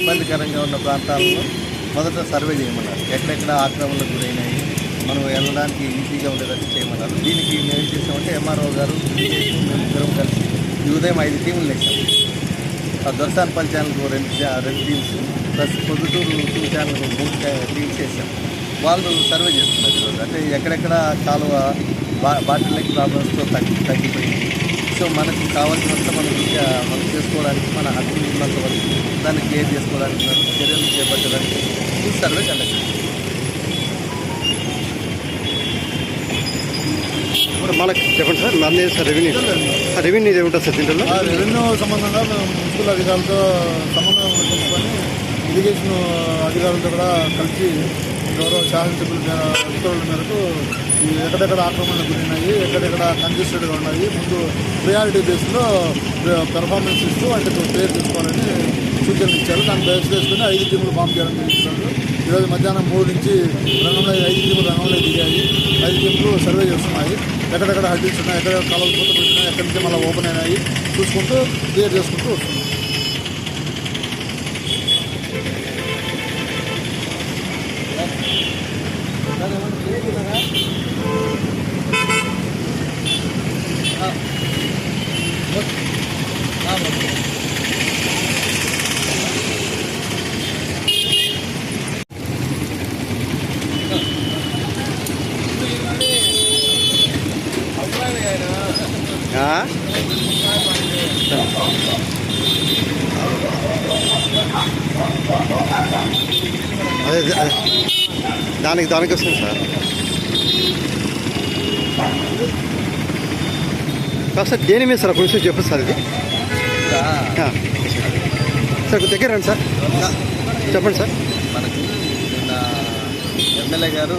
ఇబ్బందికరంగా ఉన్న ప్రాంతాలను మొదట సర్వే చేయమన్నారు. ఎక్కడెక్కడ ఆక్రమణలకు గురైనాయి మనం వెళ్ళడానికి ఈజీగా ఉండేటట్టు చేయమన్నారు. దీనికి మేము ఏం చేసామంటే ఎంఆర్ఓ గారు మేము ఇద్దరం కలిసి ఈ ఉదయం ఐదు టీములు వేసాం ఆ దొరసానపల్లి ఛానల్కు రెండు రెండు టీమ్స్ ప్లస్ పొద్దుటూరు టూ ఛానల్కు మూడు టీమ్స్ వేసాం వాళ్ళు సర్వే చేస్తున్నారు ఈరోజు. అంటే ఎక్కడెక్కడ కాలువ బా బాటిల్ ప్రాబ్లమ్స్తో తగ్గి తగ్గిపోయింది. సో మనకు కావాల్సినంత మనం మనం చేసుకోవడానికి మన హక్కు ఉన్నంత వరకు దాన్ని క్లియర్ చేసుకోవడానికి మనం చర్యలు చేపట్టడానికి ఈ సర్వే కండక్ట్ మనకి చెప్పండి సార్ నన్ను సార్ రెవెన్యూ. Sir revenue. ఇది ఉంటుంది సార్ దీంట్లో? ఆ రెవెన్యూ సంబంధంగా మేము మున్సిపల్ అధికారులతో సమన్వయం పెంచుకొని ఇరిగేషన్ అధికారులతో కూడా కలిసి గౌరవ శాసనసభ్యుల ఉత్తర్వుల మేరకు ఎక్కడెక్కడ ఆక్రమణలు గురినాయి ఎక్కడెక్కడ కంజెస్టెడ్గా ఉన్నాయి ముందు ప్రియారిటీ బేస్లో పెర్ఫార్మెన్స్ ఇస్తూ అంటే క్లియర్ చేసుకోవాలని సూచనలు ఇచ్చారు. దాన్ని బేస్ చేసుకుని ఐదు టీములు ఫామ్ చేయడం జరిగింది. ఈరోజు మధ్యాహ్నం మూడు నుంచి రంగంలో ఐదు టీములు రంగంలో దిగాయి. ఐదు టీములు సర్వే చేస్తున్నాయి. ఎక్కడెక్కడ హడ్డీస్ ఉన్నాయి ఎక్కడ కాలువలు పూత పెట్టినాయి ఎక్కడి నుంచి మళ్ళీ ఓపెన్ అయినాయి చూసుకుంటూ క్లియర్ చేసుకుంటూ వస్తున్నాయి ఆ? అదే. దానికి దానికి వస్తుంది సార్. సార్ దేని మీద సార్ కొంచెం చెప్పండి సార్ ఇది. సార్. దగ్గర రండి సార్. చెప్పండి సార్. మనకు ఎమ్మెల్యే గారు